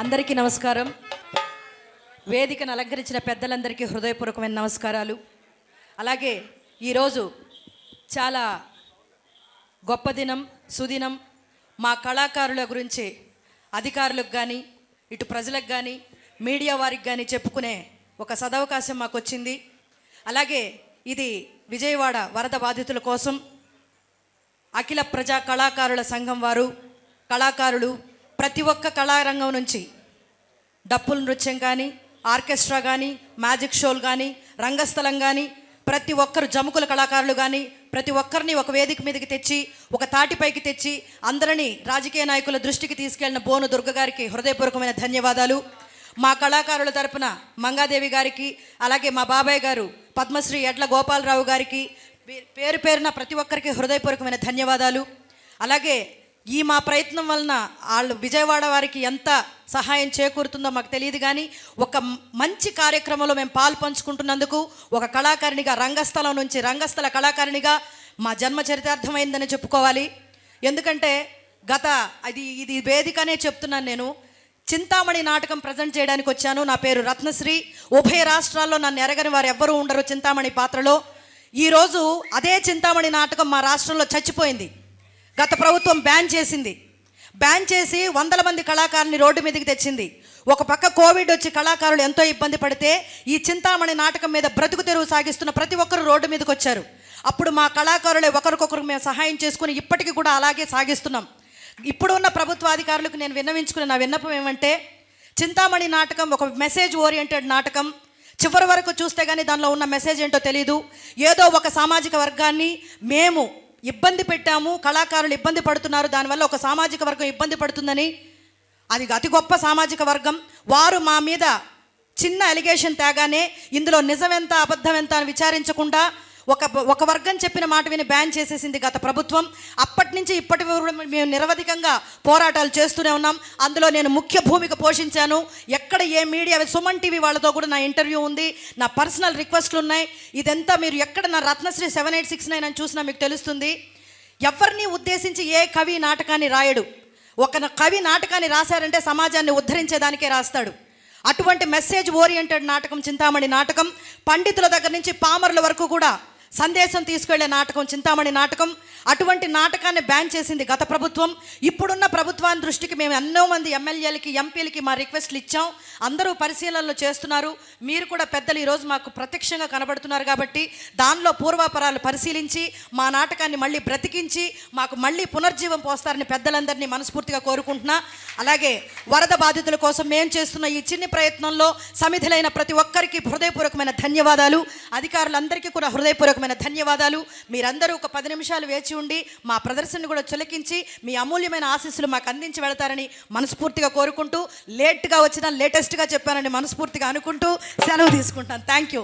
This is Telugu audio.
అందరికీ నమస్కారం. వేదికను అలంకరించిన పెద్దలందరికీ హృదయపూర్వకమైన నమస్కారాలు. అలాగే ఈరోజు చాలా గొప్ప దినం సుదినం. మా కళాకారుల గురించి అధికారులకు కానీ ఇటు ప్రజలకు కానీ మీడియా వారికి కానీ చెప్పుకునే ఒక సదవకాశం మాకు వచ్చింది అలాగే ఇది విజయవాడ వరద బాధితుల కోసం అఖిల ప్రజా కళాకారుల సంఘం వారు కళాకారులు ప్రతి ఒక్క కళారంగం నుంచి డప్పుల నృత్యం కానీ ఆర్కెస్ట్రా కానీ మ్యాజిక్ షోలు కానీ రంగస్థలం కానీ ప్రతి ఒక్కరు జముకుల కళాకారులు కానీ ప్రతి ఒక్కరిని ఒక వేదిక మీదకి తెచ్చి ఒక తాటిపైకి తెచ్చి అందరినీ రాజకీయ నాయకుల దృష్టికి తీసుకెళ్ళిన బోను దుర్గ గారికి హృదయపూర్వకమైన ధన్యవాదాలు. మా కళాకారుల తరపున మంగాదేవి గారికి అలాగే మా బాబాయ్ గారు పద్మశ్రీ ఎడ్ల గోపాలరావు గారికి పేరు పేరున ప్రతి ఒక్కరికి హృదయపూర్వకమైన ధన్యవాదాలు. అలాగే ఈ మా ప్రయత్నం వలన వాళ్ళు విజయవాడ వారికి ఎంత సహాయం చేకూరుతుందో మాకు తెలియదు కానీ ఒక మంచి కార్యక్రమంలో మేము పాలు పంచుకుంటున్నందుకు ఒక కళాకారిణిగా రంగస్థలం నుంచి రంగస్థల కళాకారిణిగా మా జన్మ చరితార్థమైందని చెప్పుకోవాలి. ఎందుకంటే గత అది ఇది వేదికనే చెప్తున్నాను నేను. చింతామణి నాటకం ప్రజెంట్ చేయడానికి వచ్చాను. నా పేరు రత్నశ్రీ. ఉభయ రాష్ట్రాల్లో నన్ను ఎరగని వారు ఎవ్వరూ ఉండరు చింతామణి పాత్రలో. ఈరోజు అదే చింతామణి నాటకం మా రాష్ట్రంలో చచ్చిపోయింది. గత ప్రభుత్వం బ్యాన్ చేసింది. బ్యాన్ చేసి వందల మంది కళాకారుని రోడ్డు మీదకి తెచ్చింది. ఒక పక్క కోవిడ్ వచ్చి కళాకారులు ఎంతో ఇబ్బంది పడితే ఈ చింతామణి నాటకం మీద బ్రతుకు తెరువు సాగిస్తున్న ప్రతి ఒక్కరు రోడ్డు మీదకి వచ్చారు. అప్పుడు మా కళాకారులే ఒకరికొకరు మేము సహాయం చేసుకుని ఇప్పటికీ కూడా అలాగే సాగిస్తున్నాం. ఇప్పుడు ఉన్న ప్రభుత్వాధికారులకు నేను విన్నవించుకునే నా విన్నపం ఏమంటే చింతామణి నాటకం ఒక మెసేజ్ ఓరియంటెడ్ నాటకం. చివరి వరకు చూస్తే కానీ దానిలో ఉన్న మెసేజ్ ఏంటో తెలియదు ఏదో ఒక సామాజిక వర్గాన్ని మేము ఇబ్బంది పెట్టాము కళాకారులు ఇబ్బంది పడుతున్నారు దానివల్ల ఒక సామాజిక వర్గం ఇబ్బంది పడుతుందని. అది అతి గొప్ప సామాజిక వర్గం. వారు మా మీద చిన్న అలిగేషన్ తేగానే ఇందులో నిజమెంత అబద్ధం ఎంత అని విచారించకుండా ఒక ఒక వర్గం చెప్పిన మాట విని బ్యాన్ చేసేసింది గత ప్రభుత్వం. అప్పటి నుంచి ఇప్పటి మేము నిరవధికంగా పోరాటాలు చేస్తూనే ఉన్నాం. అందులో నేను ముఖ్య భూమిక పోషించాను. ఎక్కడ ఏ మీడియా సుమన్ టీవీ వాళ్ళతో కూడా నా ఇంటర్వ్యూ ఉంది. నా పర్సనల్ రిక్వెస్ట్లు ఉన్నాయి. ఇదంతా మీరు ఎక్కడ నా Ratnasri seven eight six nine అని చూసినా మీకు తెలుస్తుంది. ఎవరిని ఉద్దేశించి ఏ కవి నాటకాన్ని రాయడు? ఒక కవి నాటకాన్ని రాశారంటే సమాజాన్ని ఉద్ధరించేదానికే రాస్తాడు. అటువంటి మెసేజ్ ఓరియంటెడ్ నాటకం చింతామణి నాటకం పండితుల దగ్గర నుంచి పామరుల వరకు కూడా సందేశం తీసుకెళ్ళే నాటకం చింతామణి నాటకం అటువంటి నాటకాన్ని బ్యాన్ చేసింది గత ప్రభుత్వం. ఇప్పుడున్న ప్రభుత్వాన్ని దృష్టికి మేము ఎన్నో మంది ఎమ్మెల్యేలకి ఎంపీలకి మా రిక్వెస్ట్లు ఇచ్చాం. అందరూ పరిశీలనలు చేస్తున్నారు. మీరు కూడా పెద్దలు ఈరోజు మాకు ప్రత్యక్షంగా కనబడుతున్నారు కాబట్టి దానిలో పూర్వాపరాలు పరిశీలించి మా నాటకాన్ని మళ్ళీ బ్రతికించి మాకు మళ్ళీ పునర్జీవం పోస్తారని పెద్దలందరినీ మనస్ఫూర్తిగా కోరుకుంటున్నా. అలాగే వరద బాధితుల కోసం మేము చేస్తున్న ఈ చిన్ని ప్రయత్నంలో సమిధులైన ప్రతి ఒక్కరికి హృదయపూర్వకమైన ధన్యవాదాలు. అధికారులందరికీ కూడా హృదయపూర్వక ప్రత్యేకమైన ధన్యవాదాలు. మీరందరూ ఒక పది నిమిషాలు వేచి ఉండి మా ప్రదర్శనను కూడా చులకించి మీ అమూల్యమైన ఆశీస్సులు మాకు అందించి వెళతారని మనస్ఫూర్తిగా కోరుకుంటూ లేట్గా వచ్చిన లేటెస్ట్గా చెప్పానని మనస్ఫూర్తిగా అనుకుంటూ సెలవు తీసుకుంటాను థ్యాంక్ యూ.